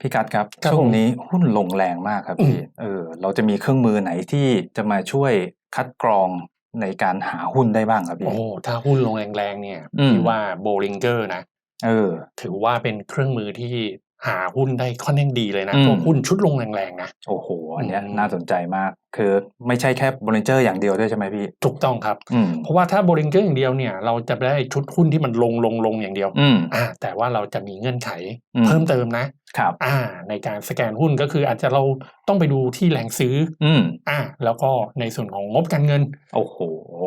พี่กัดครับครับช่วงผม นี้หุ้นลงแรงมากครับพี่เออเราจะมีเครื่องมือไหนที่จะมาช่วยคัดกรองในการหาหุ้นได้บ้างครับพี่ โอ้ถ้าหุ้นลงแรงๆเนี่ยอืม พี่ว่าโบลิงเกอร์นะ เออ ถือว่าเป็นเครื่องมือที่หาหุ้นได้ค่อนข้างดีเลยนะอืม พวกหุ้นชุดลงแรงๆนะ โอ้โหอันเนี้ยอืม น่าสนใจมาก คือไม่ใช่แค่บริเจอร์อย่างเดียวด้วยใช่ไหมพี่ ถูกต้องครับอืมเพราะว่าถ้าโบลิงเกอร์อย่างเดียวเนี่ยเราจะได้ชุดหุ้นที่มันลงลงลงอย่างเดียวอืมอ่าแต่ว่าเราจะมีเงื่อนไขอืมเพิ่มเติมนะครับอ่า ในการสแกนหุ้นก็คืออาจจะเราต้องไปดูที่แรงซื้ออืมอ่า แล้วก็ในส่วนของงบการเงิน โอ้โห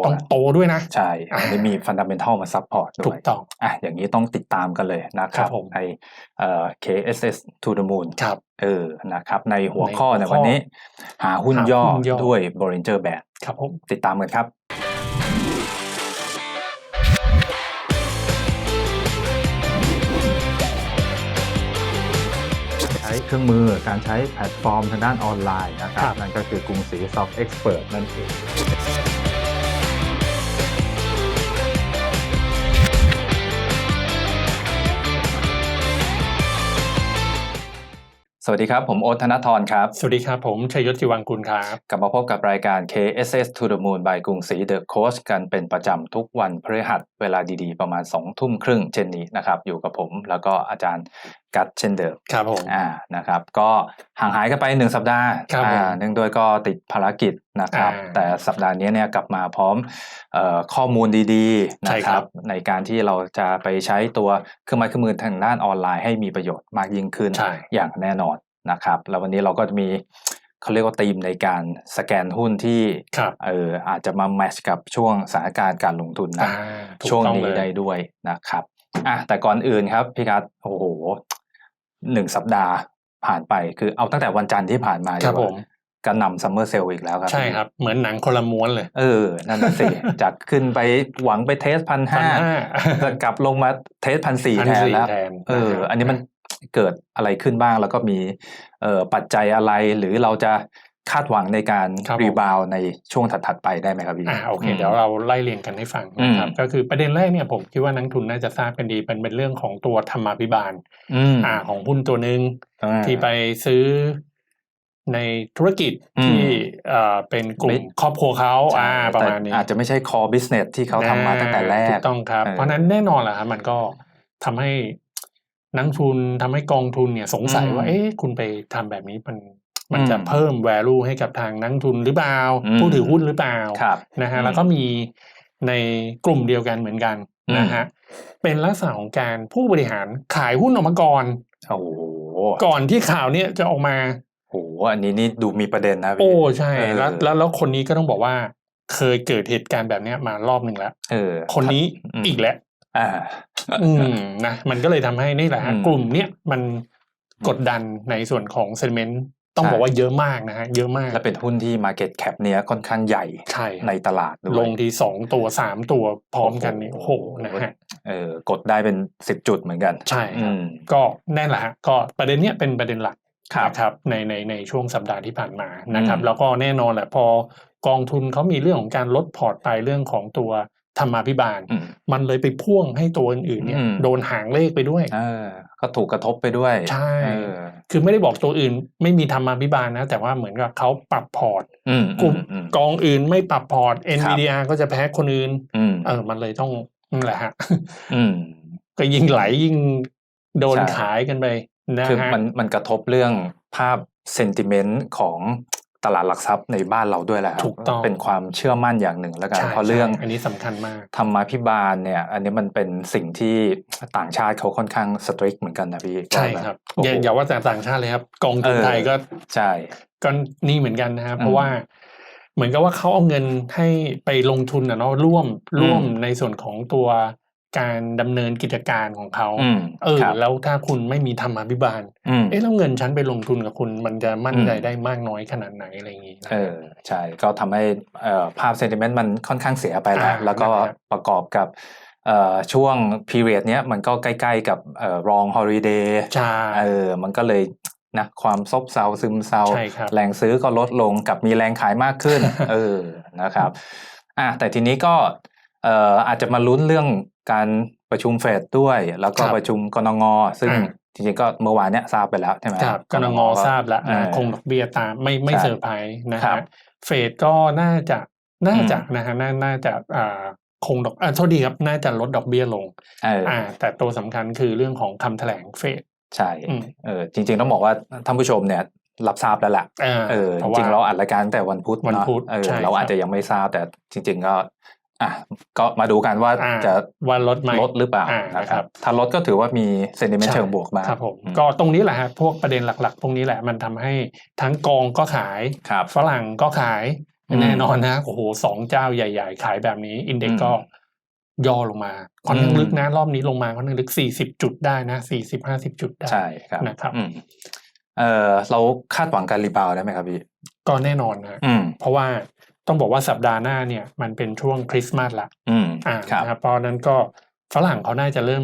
ต้องโตด้วยนะ ใช่อันนี้มีฟันดัมเ n นทัลมาซัพพอร์ตด้ถูวยกต้องอะอย่างนี้ต้องติดตามกันเลยนะคครัรับบผมในเอ่อ KSS to the moon ครับ เออนะครับ ในหัวในข้อหัวในข้อวันนี้ หาหุ้นหาย่อหุ้นย่อด้วย Bollinger Band ครับผมติดตามกันครับใช้เครื่องมือการใช้แพลตฟอร์มทางด้านออนไลน์นะครับครับนั่นก็คือกรุงศรี Stock Expert นั่นเอง วัสดีครับ ผมโอ๊ตธนทรครับ สวัสดีครับ ผมชัยยศจิวังกุลครับ กลับมาพบกับรายการ KSS to the Moon by กรุงศรี The Coach กันเป็นประจำทุกวันพฤหัสเวลาดีๆ ประมาณ2ทุ่มครึ่งเช่นนี้นะครับ อยู่กับผม แล้วก็อาจารย์ กัดเช่นเดิมครับผมอ่านะครับ ก็ห่างหายกันไปหนึ่งสัปดาห์ครับผมอ่าเนื่องด้วยก็ติดภารกิจนะครับอ่าแต่สัปดาห์นี้เนี่ยกลับมาพร้อมเอ่อข้อมูลดีๆใช่นะคครัรับบในการที่เราจะไปใช้ตัวเครื่องไม้เครื่องมือทางด้านออนไลน์ให้มีประโยชน์มากยิ่งขึ้นใช่อย่างแน่นอนนะครับ แล้ววันนี้เราก็จะมีเขาเรียกว่าธีมในการสแกนหุ้นที่ครับเอออาจจะมาแมทช์กับช่วงสถานการณ์การลงทุนนะอ่าถูกช่วงต้องนี้เลยได้ด้วยนะครับอะแต่ก่อนอื่นครับพี่กัสโอ้โห หนึ่งสัปดาห์ผ่านไปคือเอาตั้งแต่วันจันทร์ที่ผ่านมาครับดีกผว่ามกระหน่ำซัมเมอร์เซลอีกแล้วครับใช่ครับ เหมือนหนังคนละม้วนเลย เออ นั่นน่ะสิจากขึ้นไปหวังไปเทสพันพันห้าห้าจะกลับลงมาเทสพันสี่พันแทนสี่แล้วแทนเออนะฮะอันนี้มันเกิดอะไรขึ้นบ้างแล้วก็มีเอ่อปัจจัยอะไรหรือเราจะ คาดหวังในการครับผมรีบาวในช่วงถัดๆไปได้ไหมครับพี่อ่าโอเคมเดี๋ยวเราไล่เรียงกันให้ฟังนะครับอืมก็คือประเด็นแรกเนี่ยผมคิดว่านักทุนน่าจะทราบกันดีเป็นเป็นเรื่องของตัวธรรมาภิบาลอืมอ่าของหุ้นตัวหนึ่งอ่าที่ไปซื้อในธุรกิจอืมที่เอ่อเป็นกลุ่ไม่มครอบครัวเขาใช่อ่าประมาณนี้แต่อาจจะไม่ใช่ core business ที่เขาทำมาตั้งแต่แรกถูกต้องครับเออเพราะฉะนั้นแน่นอนแหละครับมันก็ทำให้นักทุนทำให้กองทุนเนี่ยสงสัยอืมว่า เอ๊ะคุณไปทำแบบนี้มัน มันจะอืมเพิ่ม value ให้กับทางนักทุนหรือเปล่าอืมผู้ถือหุ้นหรือเปล่าครับนะฮะอืมแล้วก็มีในกลุ่มเดียวกันเหมือนกันอืมนะฮะเป็นลักษณะของการผู้บริหารขายหุ้นออกมาก่อนโอ้โหก่อนที่ข่าวเนี่ยจะออกมาโอ้โหอันนี้นี่ดูมีประเด็นนะพี่โอ้ใช่เออแล้วแล้วแล้วคนนี้ก็ต้องบอกว่า เคยเกิดเหตุการณ์แบบเนี้ยมารอบหนึ่งแล้วเออคนนี้อืมอีกแล้วอ่า อืมนะมันก็เลยทำให้นี่แหละฮะอืมกลุ่มเนี้ยมันกดดันในส่วนของเซนเมนต์ ต้องใช่บอกว่าเยอะมากนะฮะเยอะมาก และเป็นหุ้นที่ market cap เนี้ยค่อนข้างใหญ่ใช่ครับในตลาดด้วยลงทีสองตัวสามตัวพร้อมกันนี่โอ้โอ้โหโหนะฮะเออกดได้เป็นสิบจุดเหมือนกัน ใช่คอืรับมก็แน่นแหละฮะก็ประเด็นเนี้ยเป็นประเด็นหลักครับนะครับในในในช่วงสัปดาห์ที่ผ่านมานะครับอืมแล้วก็แน่นอนแหละพอกองทุนเขามีเรื่องของการลดพอร์ตไปเรื่องของตัว ธรรมาภิบาลอืมมันเลยไปพ่วงให้ตัวอื่นๆเนี่ยอืมโดนหางเลขไปด้วยเออก็ถูกกระทบไปด้วย ใช่เออคือไม่ได้บอกตัวอื่น ไม่มีธรรมาภิบาลนะ แต่ว่าเหมือนกับเขาปรับพอร์ตอืมกลุ่มอืมกองอื่นไม่ปรับพอร์ต NVDR ก็จะแพ้คนอื่นอืมเออมันเลยต้องนั่นแหละฮะอืมก็ยิ่งไหลยิ่งโดนใช่ขายกันไปนะคือฮะมันมันกระทบเรื่องภาพเซนติเมนต์ของ ตลาดหลักทรัพย์ในบ้านเราด้วยแหละครับถูกต้องเป็นความเชื่อมั่นอย่างหนึ่งแล้วกันใช่เพราะเรื่องใช่อันนี้สำคัญมากธรรมาภิบาลเนี่ย อันนี้มันเป็นสิ่งที่ต่างชาติเขาค่อนข้างสตริกเหมือนกันนะพี่ใช่ว่าแครับโอ้โหอย่าอย่าว่าแต่ต่างชาติเลยครับ กองทุนเออไทยก็ใช่ก็นี่เหมือนกันนะครับอืมเพราะว่าเหมือนกับว่าเขาเอาเงินให้ไปลงทุนนะเนาะร่วมอืมร่วมในส่วนของตัว การดำเนินกิจการของเขาอืมเออครับแล้วถ้าคุณไม่มีธรรมาภิบาลอืมเอ๊ะแล้วเงินฉันไปลงทุนกับคุณมันจะมั่นใจอืมได้มากน้อยขนาดไหนอะไรอย่างงี้นะเออใช่ก็ทำให้เอ่อภาพเซนติเมนต์มันค่อนข้างเสียไปแล้วอ่าแล้วก็นะครับประกอบกับเอ่อช่วงพีเรียดเนี้ยมันก็ใกล้ ๆ กับเอ่อรองฮอลิเดย์ใช่เออมันก็เลยนะความซบเซาซึมเซาใช่ครับแรงซื้อก็ลดลงกับมีแรงขายมากขึ้น เออนะครับอะแต่ทีนี้ก็เอ่ออาจจะมาลุ้นเรื่องการประชุมเฟดด้วย แล้วก็ครับประชุมกนงซึ่งอ่าจริงๆก็เมื่อวานเนี้ยทราบไปแล้วใช่ไหมครับกนงทราบแล้วเอนะอคงดอกเบี้ยตามไม่ไม่ใช่เซอร์ไพรส์นะครัฮะบเฟดก็น่าจะน่าจะอืมนะฮะน่าน่าจะอ่าคงดอกอ่าโทษดีครับน่าจะลดดอกเบี้ยลงเออออ่า แต่ตัวสำคัญคือเรื่องของคำแถลงเฟดใช่อืมเออจริง ๆ ต้องบอกว่าท่านผู้ชมเนี่ยรับทราบแล้วแหละอ่าเออเพจราะริงๆว่าเราอัดรายการตั้งแต่วันพุธวันเนาะพุธเออใช่เราอาจครับจะยังไม่ทราบแต่จริง ๆ ก็ อะก็มาดูกันว่าอ่าจะว่าลดไหมลดหรือเปล่าอ่านะนะคครัรับบถ้าลดก็ถือว่ามีเซนติเมนต์ใช่เชิงบวกบ้างครับผมอืก็ตรงนี้แหละฮะพวกประเด็นหลักๆ พวกนี้แหละมันทำให้ทั้งกองก็ขายครับฝรั่งก็ขายอืมแน่นอนนะโอ้โหสองเจ้าใหญ่ ๆ ขายแบบนี้ อินเด็กอืมก็ย่อลงมาค่อนข้างอืมลึกนะ รอบนี้ลงมาค่อนข้างลึกสี่สิบจุดได้นะสี่สิบห้าสิบจุดได้ใช่ครับนะครับอืมเออเราคาดหวังการรีบาวด์ได้ไหมครับพี่ก็แน่นอนนะอืมเพราะว่า ต้องบอกว่าสัปดาห์หน้าเนี่ยมันเป็นช่วงคริสต์มาสละอืมอ่าครับนะครับเพราะฉะนั้นก็ฝรั่งเขาน่าจะเริ่ม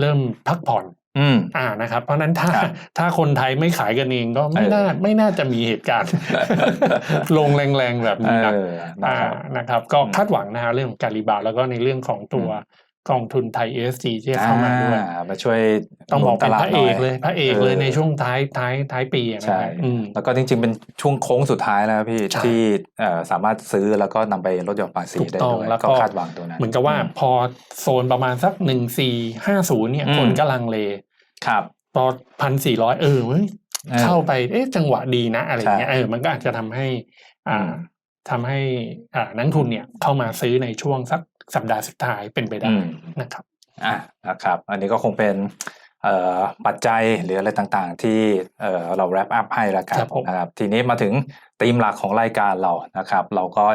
เริ่มพักผ่อนอืมอ่านะครับ เพราะฉะนั้นถ้าครับถ้าคนไทยไม่ขายกันเองก็ไม่เออน่าไม่น่าจะมีเหตุการณ์ ลงแรงๆแบบเอนี้นะอนะอ่าครับนะครับ ก็อืมคาดหวังนะฮะเรื่องของการรีบาวด์แล้วก็ในเรื่องของตัว กองทุนไทย ESG ที่จะเข้ามาด้วยอ่มาช่วยต้องบอกเป็นหนุพระเอกเลยหน่พระเอกเลยเออในช่วงท้ายท้ายท้ายปีอะนะใช่ฮะอืมแล้วก็จริง ๆ เป็นช่วงโค้งสุดท้ายแล้วพี่ใช่ที่เอ่อสามารถซื้อแล้วก็นำไปลดหย่อนภาษีถูกได้ต้องด้วยแล้วก็ก็คาดหวังตัวนั้นเหมือนกับว่าพอโซนประมาณสักหนึ่งสี่ห้าศูนย์เนี่ยอืมคนก็ลังเลครับพอพันสี่ร้อยเออเว้ยเออเข้าไปเอ๊ะจังหวะดีนะอะไรเงี้ยใช่เออมันก็อาจจะทำให้อ่าอืมทำให้อ่านักทุนเนี่ยเข้ามาซื้อในช่วงสัก สัปดาห์สุดท้ายเป็นไปได้อืมนะครับอะนะครับ อันนี้ก็คงเป็นเอ่อ ปัจจัยหรืออะไรต่างๆ ที่เอ่อเรา wrap up ให้ละกันครับผมนะครับทีนี้มาถึงธีมหลักของรายการเรานะครับ เราก็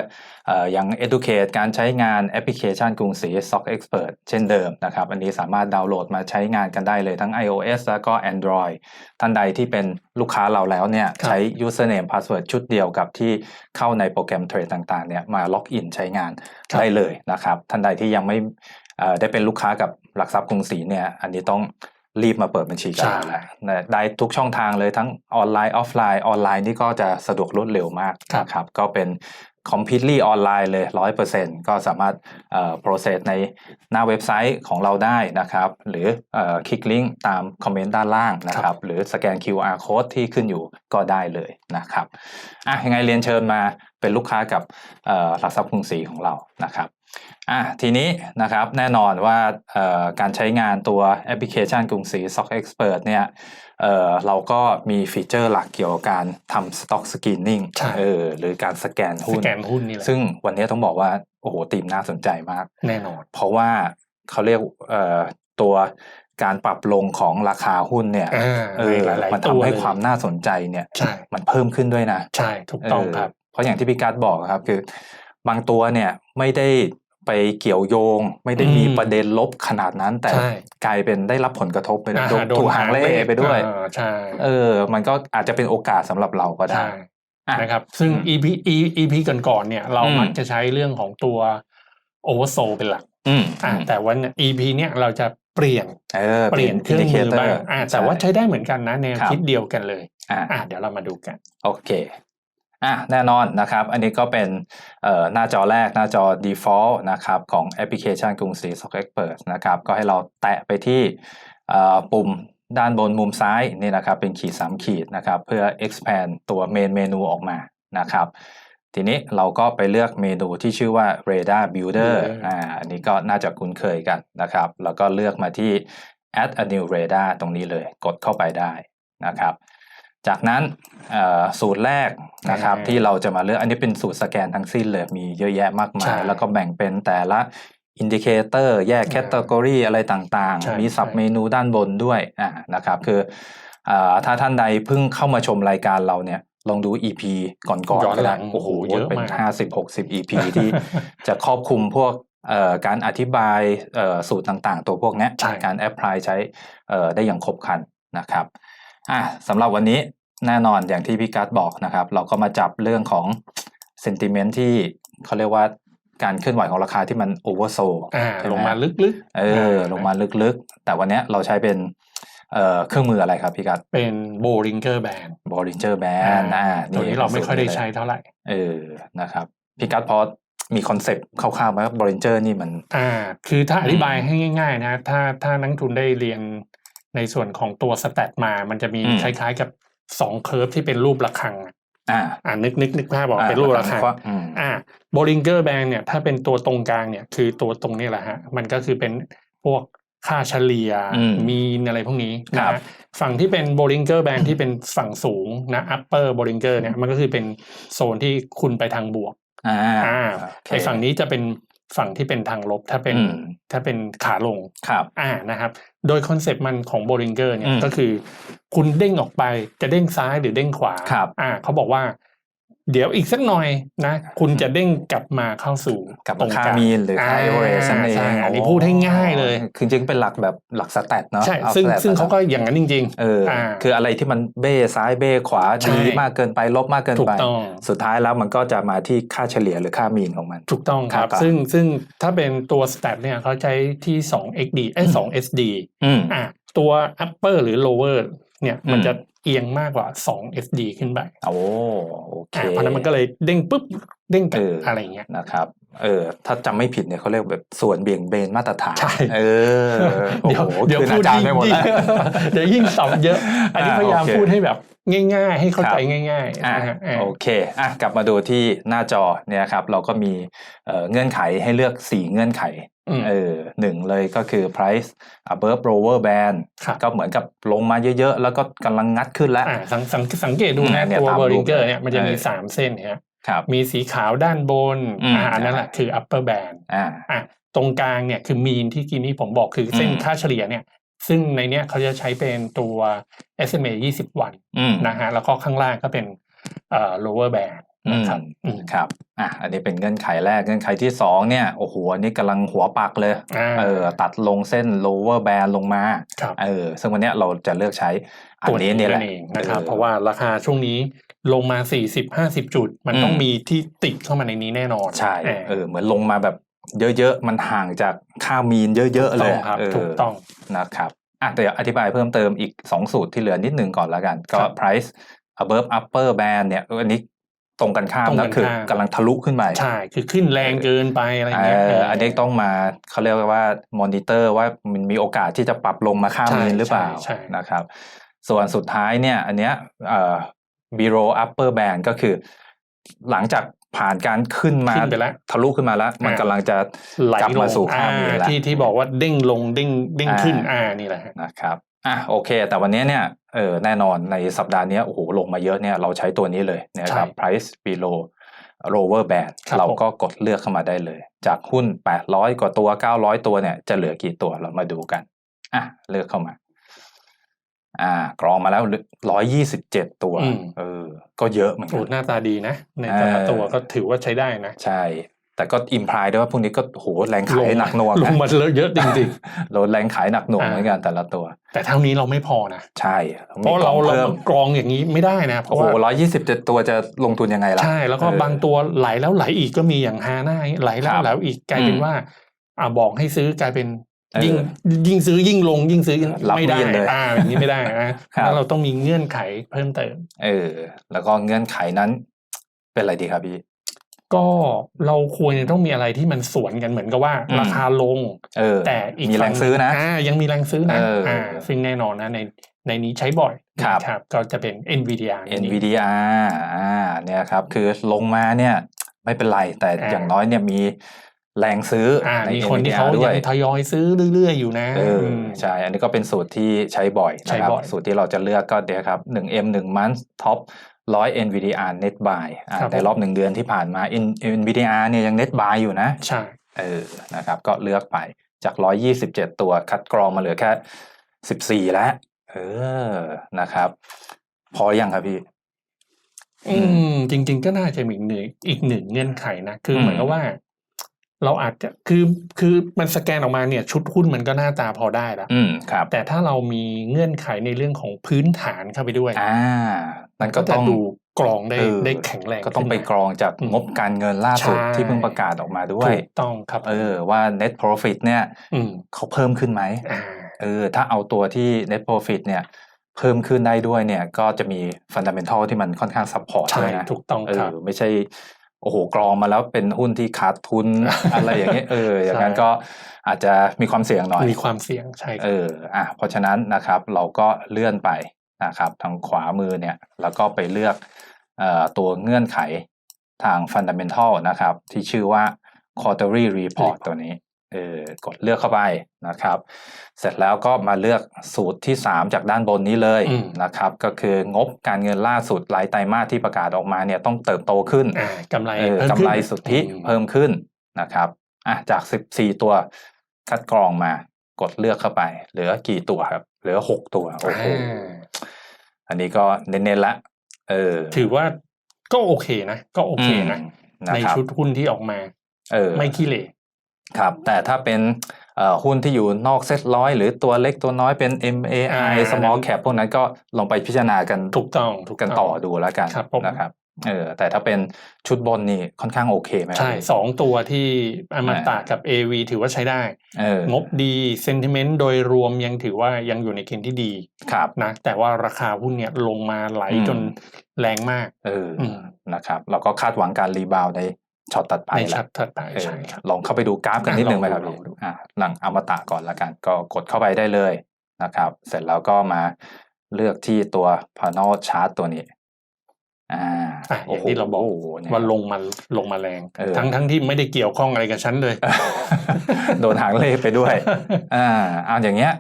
เอ่อยัง educate การใช้งานแอปพลิเคชันกรุงศรี Stock Expert เช่นเดิมนะครับ อันนี้สามารถดาวน์โหลดมาใช้งานกันได้เลยทั้ง iOS แล้วก็ Android ท่านใดที่เป็นลูกค้าเราแล้วเนี่ยครับใช้ username password ชุดเดียวกับที่เข้าในโปรแกรมเทรดต่างๆเนี่ยมาล็อกอินใช้งานครับได้เลยนะครับ ท่านใดที่ยังไม่เอ่อได้เป็นลูกค้ากับหลักทรัพย์กรุงศรีเนี่ยอันนี้ต้อง รีบมาเปิดบัญชีกันใช่แล้วนะได้ทุกช่องทางเลยทั้งออนไลน์ออฟไลน์ออนไลน์นี่ก็จะสะดวกรวดเร็วมากครับนะครับก็เป็น completely ออนไลน์เลยร้อยเปอร์เซ็นก็สามารถเอ่อ process ในหน้าเว็บไซต์ของเราได้นะครับ หรือเอ่อคลิกลิงก์ตามคอมเมนต์ด้านล่างนะครับ หรือสแกน QR code ที่ขึ้นอยู่ก็ได้เลยนะครับอะยังไงเรียนเชิญมาเป็นลูกค้ากับเอ่อหลักทรัพย์กรุงศรีของเรานะครับ อะทีนี้นะครับแน่นอนว่าเอ่อการใช้งานตัวแอปพลิเคชันกรุงศรี Stock Expert เนี่ยเอ่อเราก็มีฟีเจอร์หลักเกี่ยวกับการทำ Stock Screening ใช่เออหรือการสแกนสหุ้นแกนหุ้นนี่แหละซึ่งวันนี้ต้องบอกว่า โอ้โหตีมน่าสนใจมาก แน่นอน เพราะว่าเขาเรียกเอ่อตัวการปรับลงของราคาหุ้นเนี่ยอ่าเออหลายๆมันตัวทำให้เลยความน่าสนใจเนี่ยใช่มันเพิ่มขึ้นด้วยนะ ใช่ถูกต้องครับเเพราะอย่างที่พี่การ์ดบอกครับคือ บางตัวเนี่ยไม่ได้ไปเกี่ยวโยง ไม่ได้มีอืมประเด็นลบขนาดนั้น แต่ใช่กลายเป็นได้รับผลกระทบไปด้วยอ่าโดนโดนถูกหางเล่ไปด้วยอ่าใช่เออ มันก็อาจจะเป็นโอกาสสำหรับเราก็ได้ใช่อะนะครับ ซึ่ง EP EP ก่อนๆเนี่ย เราอืมมักจะใช้เรื่องของตัว oversold เป็นหลักอืมอ่าแต่วัน EP เนี่ยเราจะเปลี่ยนเออเปลี่ยนเครื่องมือบ้างอ่าแต่ว่าใช่ใช้ได้เหมือนกันนะแนวครับคิดเดียวกันเลยอ่าอ่าเดี๋ยวเรามาดูกัน โอเค อะแน่นอนนะครับ อันนี้ก็เป็นเอ่อหน้าจอแรกหน้าจอ default นะครับของแอปพลิเคชันกรุงศรี Stock Expert นะครับ ก็ให้เราแตะไปที่เอ่อปุ่มด้านบนมุมซ้ายนี่นะครับ เป็นขีด 3 ขีดนะครับ เพื่อ expand ตัว main เมนูออกมานะครับ ทีนี้เราก็ไปเลือกเมนูที่ชื่อว่า Radar Builder Builder อ่าอันนี้ก็น่าจะคุ้นเคยกันนะครับ แล้วก็เลือกมาที่ add a new radar ตรงนี้เลย กดเข้าไปได้นะครับ จากนั้นเอ่อสูตรแรกนะครับอ่าที่เราจะมาเลือกอันนี้เป็นสูตรสแกนทั้งสิ้นเลยมีเยอะแยะมากมาใช่ยแล้วก็แบ่งเป็นแต่ละอินดิเคเตอร์แยกอ่าแคตตากรีอะไรต่างใช่ๆมีสับใช่เมนูด้านบนด้วยอ่านะครับคือเอ่อถ้าท่านใดเพิ่งเข้ามาชมรายการเราเนี่ยลองดู EP ก่อนย้อนๆก็หลัได้งโอ้โหโอ้โหเยอะเป็นมากห้าสิบหกสิบ EP ที่จะครอบคลุมพวกเอ่อการอธิบายเอ่อสูตรต่างๆ ตัวพวกเนี้ยใช่การแอพพลายใช้เอ่อได้อย่างครบครันนะครับ อะสำหรับวันนี้แน่นอนอย่างที่พี่กัสบอกนะครับ เราก็มาจับเรื่องของ sentiment ที่เขาเรียกว่าการเคลื่อนไหวของราคาที่มัน oversold อ่าใช่ไหลงมาลึกๆ เออ ลงมาลึกๆ แต่วันเนี้ยเราใช้เป็นเอ่อเครื่องมืออะไรครับพี่กัสเป็น Bollinger Band Bollinger Band อ่าตัวนี้เราไม่ค่อยได้ใช้เท่าไหร่ เออ นะครับ พี่กัสพอมีคอนเซปต์คร่าวๆไหมว่า Bollinger นี่มัน อ่า คือถ้าอธิบายอืมให้ง่าย ๆ นะ ถ้าถ้านักทุนได้เรียน ในส่วนของตัวสแตทมา มันจะมีอืมคล้ายๆกับสองเคอร์ฟที่เป็นรูประฆังอะอ่าอ่านึกนึกนึกภาพบอกเป็นรูประฆังอืมอ่าโบลิงเกอร์แบนเนี่ยถ้าเป็นตัวตรงกลางเนี่ยคือตัวตรงนี้แหละฮะมันก็คือเป็นพวกค่าเฉลี่ยอืมมีนอะไรพวกนี้ครันะบฮะฝั่งที่เป็นโบลิงเกอร์แบนที่เป็นฝั่งสูงนะอัปเปอร์โบลิงเกอร์เนี่ยมันก็คือเป็นโซนที่คุณไปทางบวกอ่าอ่าโเคไอฝั่งนี้จะเป็น ฝั่งที่เป็นทางลบถ้าเป็นอืมถ้าเป็นขาลงครับอ่านะครับ โดยคอนเซปต์มันของโบลิงเกอร์เนี่อืยมก็คือ คุณเด้งออกไปจะเด้งซ้ายหรือเด้งขวาครับอ่าเขาบอกว่า เดี๋ยวอีกสักหน่อยนะ คุณจะเด้งกลับมาเข้าสู่กับตรงค่ากลางมีนหรือค่าเอเวอเรสนั่นเองใช่อันนี้พูดให้ง่ายเลย คือจริงๆเป็นหลักแบบหลักสแตทเนาะใช่เอาซึ่งสแตทซึ่งมาเขาก็อย่างนั้นจริงเอออาคืออะไรที่มันเบ้ซ้ายเบ้ขวาใช่ดีมากเกินไปลบมากเกินถูไปกต้องสุดท้ายแล้วมันก็จะมาที่ค่าเฉลี่ยหรือค่ามีนของมัน ถูกต้องครับครับซึ่งซึ่งถ้าเป็นตัว stat เนี่ยเขาใช้ที่ 2 xd เอ้ย2 sd อืมอะตัว upper หรือ lower เนี่ยมันอืมจะ เอียงมากกว่า 2 SD ขึ้นไปโอ้โอเคอะเพราะฉะนั้นมันก็เลยเด้งปุ๊บเด้งกลับเออออะไรเงี้ยนะครับเออถ้าจำไม่ผิดเนี่ยเขาเรียกแบบส่วนเบี่ยงเบนมาตรฐานใช่เออโอ้เดี๋ยวโหเดี๋ยวคืนพูอาดจารย์ยิ่งไปหมดยิ่งแล้วเดี๋ยวยิ่งสับเยอะ อันนี้อ่าพยายามโอเคพูดให้แบบ ง่าย ๆ ให้เข้าใจครับง่ายๆอะนะฮะอะโอเคอะกลับมาดูที่หน้าจอเนี่ยครับ เราก็มีเอ่อเงื่อนไขให้เลือก 4 เงื่อนไขอืมเออหนึ่งเลยก็คือ price above lower band ครับก็เหมือนกับลงมาเยอะๆ แล้วก็กำลังงัดขึ้นแล้วอะสังสังสังเกตดูนะเนี่ยตัวตามเบอร์รูริปงเกอร์เนี่ยมันจะมีเออสามเส้นเนี่ยครับมีสีขาวด้านบนอืมอ่าอันนั้นแหละคือ upper band อ่าอะตรงกลางเนี่ยคือมีนที่กินที่ผมบอกคือเส้นอืมค่าเฉลี่ยเนี่ย ซึ่งในเนี้ยเขาจะใช้เป็นตัว SMA 20 วันอืมนะฮะแล้วก็ข้างล่างก็เป็นเอ่อ lower band นะครับอืมอืมครับอะอันนี้เป็นเงื่อนไขแรกเงื่อนไขที่สองเนี่ยโอ้โหอันนี้กำลังหัวปักเลยอ่าเออตัดลงเส้น lower band ลงมาครับเออซึ่งวันเนี้ยเราจะเลือกใช้อันตัวนี้นี้เนี่ยแหนั่ละนเองนะครับออเพราะว่าราคาช่วงนี้ลงมา 40-50 จุด มันต้องอืมมีที่ติดเข้ามาในนี้แน่นอน ใช่อ่าเออเหมือนลงมาแบบ เยอะๆ มันห่างจากค่ามีนเยอะๆเลถูยกต้องครับเออถูกต้องนะครับอะแต่เดี๋ยวอธิบายเพิ่มเติมอีก 2 สูตรที่เหลือนิดนึงก่อนแล้วกัน ก็ครับ price above upper band เนี่ยเอออันนี้ตรงกันข้ามตรงกันะนคือข้ามกำลังทะลุขึ้นไปใช่ คือขึ้นแรงเกินไปอะไรเอเงี้ยออันนี้ต้องมาเขาเรียกว่ามอนิเตอร์ว่ามันมีโอกาสที่จะปรับลงมาข้ามใช่มีนหรือเปล่าใช่ใช่นะครับ ส่วนสุดท้ายเนี่ย อันเนี้ยเอ่อ below upper band ก็คือ หลังจากผ่านการขึ้นมาขึ้นไปแล้วทะลุขึ้นมาแล้ว มันอ่ากำลังจะไหลกลับลมางสู่ค่าอ่ามีนแล้วที่ที่บอกว่าเด้งลงเด้งเด้งอ่าขึ้นอ่านี่แหละฮะนะครับอะโอเค แต่วันนี้เนี่ยเออแน่นอนในสัปดาห์เนี้ยโอ้โหลงมาเยอะเนี่ยเราใช้ตัวนี้เลยนะครับใช่ price below lower band ครับเราผมก็กดเลือกเข้ามาได้เลย จากหุ้น 800 กว่าตัว 900 ตัวเนี่ยจะเหลือกี่ตัวเรามาดูกันอะเลือกเข้ามา อ่ากรองมาแล้ว127ตัวอืมเออก็เยอะเหมือนโอ้กันหน้าตาดีนะ ในแต่ละเออตัวก็ถือว่าใช้ได้นะ ใช่ แต่ก็อิมพลายด้วยว่าพวกนี้ก็โหแรงขายหนักหน่วงลงนะมาเลอะเยอะจริงโดนแรงขายหนักหน่วงอ่าเหมือนกันแต่ละตัวๆแต่เท่านี้เราไม่พอนะ ใช่เพราะเรามีกเราองพิ่มกรองอย่างนี้ไม่ได้นะเพโอ้ราะโหว่าร้อยยี่สิบเจ็ดตัวจะลงทุนยังไงล่ะใช่แล้วก็เออบางตัวไหลแล้วไหลอีกก็มีอย่างฮาน่าไหลแล้ควรับแล้วอีกกลายเป็นอืมว่าอ่าบอกให้ซื้อกลายเป็นเออ ยิ่งยิ่งซื้อยิ่งลงยิ่งซื้อยิ่งรับไม่ได้มีดเลยอ่าอย่างนี้ไม่ได้นะครับแล้วเราต้องมีเงื่อนไขเพิ่มเติม เออ แล้วก็เงื่อนไขนั้นเป็นอะไรดีครับพี่ก็เราควรจะต้องมีอะไรที่มันสวนกันเหมือนกับว่าอืมราคาลงเออแต่อีกมีแรงซื้อนะอ่ายังมีแรงซื้อนะเอออ่อ่าซึ่งแน่นอนนะในในนี้ใช้บ่อยครับนะครับก็จะเป็น NVIDIA นั่นเอง NVIDIA อ่าเนี่ยครับ คือลงมาเนี่ยไม่เป็นไร แต่อ่าอย่างน้อยเนี่ยมี แรงซื้ออ่าในมีคนที่ NVIDIA เขาด้ยัวยงทยอยซื้อเรื่อยๆอยู่นะเออมใช่ อันนี้ก็เป็นสูตรที่ใช้บ่อยใช้นะครับบ่อยสูตรที่เราจะเลือกก็เดี๋ยวครับ1 M 1 month top ร้อย NVIDIA net buy อ่าครับในรอบหนึ่งเดือนที่ผ่านมา NVIDIA เนี่ยยัง net buy อยู่นะใช่เออนะครับ ก็เลือกไปจาก 127 ตัวคัดกรองมาเหลือแค่ 14 แล้วเออนะครับ พอยังครับพี่ อืม จริง ๆ ก็น่าจะมีอีกหนึ่งอีกหนึ่งเงื่อนไขนะ คืออืมเหมือนกับว่า เราอาจจะคือคือมันสแกนออกมาเนี่ย ชุดหุ้นมันก็หน้าตาพอได้แล้วอืมครับ แต่ถ้าเรามีเงื่อนไขในเรื่องของพื้นฐานเข้าไปด้วย อ่านั่นก็จะต้องดูกรองได้เออได้แข็งแรงก็ต้องไปขึ้นกรองจากอืมงบการเงินล่าสุดใช่ที่เพิ่งประกาศออกมาด้วยถูกต้องครับเออว่า net profit เนี่ยอืมเขาเพิ่มขึ้นไหมอ่าเออถ้าเอาตัวที่ net profit เนี่ยเพิ่มขึ้นได้ด้วยเนี่ยก็จะมี fundamental ที่มันค่อนข้าง support ใช่ด้วยนะถูกต้องเอครับอไม่ใช่ โอ้โหกรองมาแล้วเป็นหุ้นที่ขาดทุนอะไรอย่างเงี้ยเอออย่างนั้นใช่ก็อาจจะมีความเสี่ยงหน่อยมีความเสี่ยงใช่คเอรับออะเพราะฉะนั้นนะครับเราก็เลื่อนไปนะครับทางขวามือเนี่ยแล้วก็ไปเลือกเอ่อตัวเงื่อนไขทาง Fundamental นะครับ ที่ชื่อว่า Quarterly Report ตัวนี้ เออกดเลือกเข้าไปนะครับ เสร็จแล้วก็มาเลือกสูตรที่ 3 จากด้านบนนี้เลยอืมนะครับ ก็คืองบการเงินล่าสุดรายไตรมาสที่ประกาศออกมาเนี่ยต้องเติบโตขึ้นอ่ากำไรเออเพิ่มกำขึ้นไรสุทธิอืมเพิ่มขึ้นนะครับอะจาก 14 ตัวคัดกรองมากดเลือกเข้าไป เหลือกี่ตัวครับ เหลือ 6 ตัวโอ้โหอ่าอันนี้ก็เน้นๆละเออ ถือว่าก็โอเคนะ ก็โอเคนะมนะในครับชุดหุ้นที่ออกมา เออ ไม่ขี้เหร่ ครับแต่ถ้าเป็นเอ่อหุ้นที่อยู่นอกเซ็ตร้อยหรือตัวเล็กตัวน้อยเป็นอ่ MAI า small cap พวกนั้นก็ลองไปพิจารณากันถูกต้องถูกกันต้ต่อองดูแล้วกันครับผมนะครับเออแต่ถ้าเป็นชุดบนนี่ค่อนข้างโอเคไหมครับใช่สองตัวที่อมตะกับ AV ถือว่าใช้ได้เอองบดีเซนติเมนต์โดยรวมยังถือว่ายังอยู่ในเกณฑ์ที่ดีครับนะแต่ว่าราคาหุ้นเนี่ยลงมาไหลอืมจนแรงมากเอออมนะครับเราก็คาดหวังการรีบาวด์ใน ช็อตตัดไปในแหชัละดถัดไปเออใช่ครับลองเข้าไปดูกราฟกันนิดนึงไหมครับลอพี่งดูอะหลังอมตะก่อนละกันก็กดเข้าไปได้เลยนะครับ เสร็จแล้วก็มาเลือกที่ตัว panel chart ตัวนี้อ่าอะอย่างที่เราบอกโโหเนี่ยว่าลงมาลงมาแรงเออทั้งทั้งที่ไม่ได้เกี่ยวข้องอะไรกับฉันเลย โดนหางเลขไปด้วยอ่าเอาอย่างเงี้ย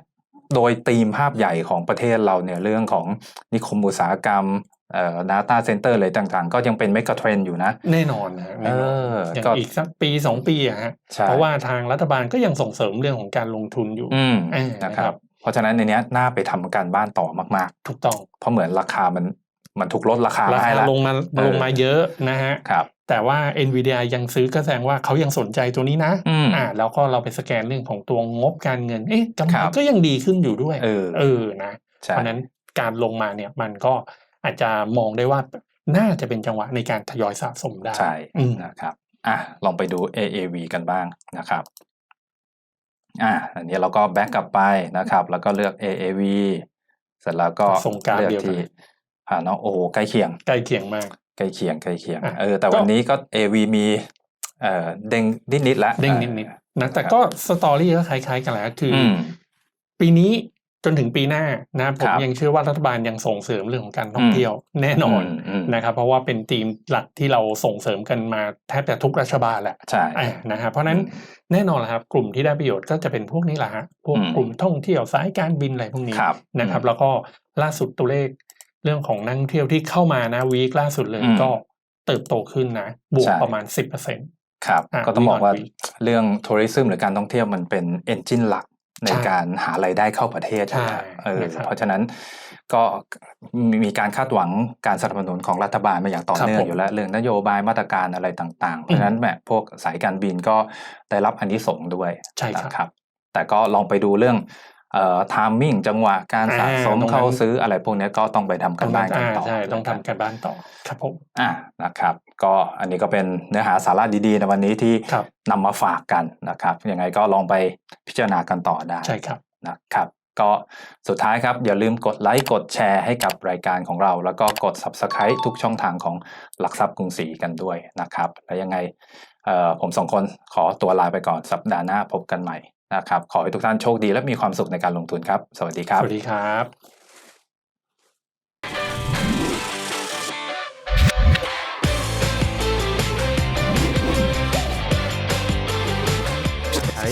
โดยธีมภาพใหญ่ของประเทศเราเนี่ยเรื่องของนิคมอุตสาหกรรม เอ่อ data center อะไรต่างๆ ก็ยังเป็นเมกะเทรนอยู่นะ แน่นอนนะฮะแน่นอนเอออย่างก็อีกสักปีสองปีอะฮะใช่เพราะว่าทางรัฐบาลก็ยังส่งเสริมเรื่องของการลงทุนอยู่อืมเออนะครันะครับบเพราะฉะนั้นในเนี้ยน่าไปทำการบ้านต่อมากถูกต้องๆเพราะเหมือนราคามันมันถูกลดราคาราให้คาแล้วลงมาเออลงมาเยอะนะฮะครับแต่ว่า NVIDIA ยังซื้อก็แสดงว่าเขายังสนใจตัวนี้นะอืมอ่าแล้วก็เราไปสแกนเรื่องของตัวงบการเงิน เอ๊ะกำไรครับก็ยังดีขึ้นอยู่ด้วย เออเออนะใช่เพราะฉะนั้นการลงมาเนี่ยมันก็ อาจจะมองได้ว่าน่าจะเป็นจังหวะในการทยอยสะสมได้ใช่อืมนะครับอะลองไปดู AAV กันบ้างนะครับอะอันนี้เราก็แบ็กกลับไปนะครับ แล้วก็เลือก AAV เสร็จแล้วก็ส่งกราฟเลือกเดียวกันที่ผ่านเนาะโอ้โหใกล้เคียง ใกล้เคียงมาก ใกล้เคียงใกล้เคียงอะเออแต่ก็วันนี้ก็ AV มีเอ่อเด้งนิดๆแล้วเด้งนิดๆนะแต่ก็สตอรี่ก็คล้ายๆกันแหละคืออือมปีนี้ จนถึงปีหน้านะผมครับยังเชื่อว่ารัฐบาลยังส่งเสริมเรื่องของการท่องเที่ยวแน่นอนมอืมนะครับเพราะว่าเป็นธีมหลักที่เราส่งเสริมกันมาแทบจะทุกรัฐบาลแหละใช่อะนะครับเพราะฉะนั้นแน่นอนแหละครับกลุ่มที่ได้ประโยชน์ก็จะเป็นพวกนี้แหละฮะพวกอืมกลุ่มท่องเที่ยวสายการบินอะไรพวกนี้ครับนะครับอืมแล้วก็ล่าสุดตัวเลขเรื่องของนักท่องเที่ยวที่เข้ามานะวีคล่าสุดเลยอืมก็เติบโตขึ้นนะบวกใช่ประมาณสิบเปอร์เซ็นต์ครับอะก็ต้องบอกว่าวีคเรื่องทัวริซึมหรือการท่องเที่ยวมันเป็นเอนจินหลัก ในใช่การหารายได้เข้าประเทศอยู่แล้วใช่เออนะครับเพราะฉะนั้นก็มีมีการคาดหวังการสนับสนุนของรัฐบาลมาอย่างต่อครับเนื่องผมอยู่แล้วเรื่องนโยบายมาตรการอะไรต่าง ๆ เพราะฉะนั้นแบบพวกสายการบินก็ได้รับอันนี้ส่งส์ด้วยใช่ครับนะครับ แต่ก็ลองไปดูเรื่องเอ่อทามมิ่งจังหวะการสะสมอ่าตรงนั้นเข้าซื้ออะไรพวกเนี้ยก็ต้องไปทำกันบ้านกันต่อใช่ต้องแล้วนทำกันบ้านต่อครับผมอะนะครับ ก็อันนี้ก็เป็นเนื้อหาสาระดีๆในวันนี้ที่ครับนำมาฝากกันนะครับยังไงก็ลองไปพิจารณากันต่อได้ใช่ครับนะครับก็สุดท้ายครับ อย่าลืมกดไลค์กดแชร์ให้กับรายการของเรา แล้วก็กด Subscribe ทุกช่องทางของหลักทรัพย์กรุงศรีกันด้วยนะครับ แล้วยังไงเอ่อผมสองคนขอตัวลาไปก่อนสัปดาห์หน้าพบกันใหม่นะครับ ขอให้ทุกท่านโชคดีและมีความสุขในการลงทุนครับ สวัสดีครับ สวัสดีครับ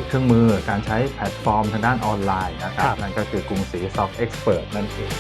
เครื่องมือการใช้แพลตฟอร์มทางด้านออนไลน์นะครับครับนั่นก็คือกรุงศรี Soft Expert นั่นเอง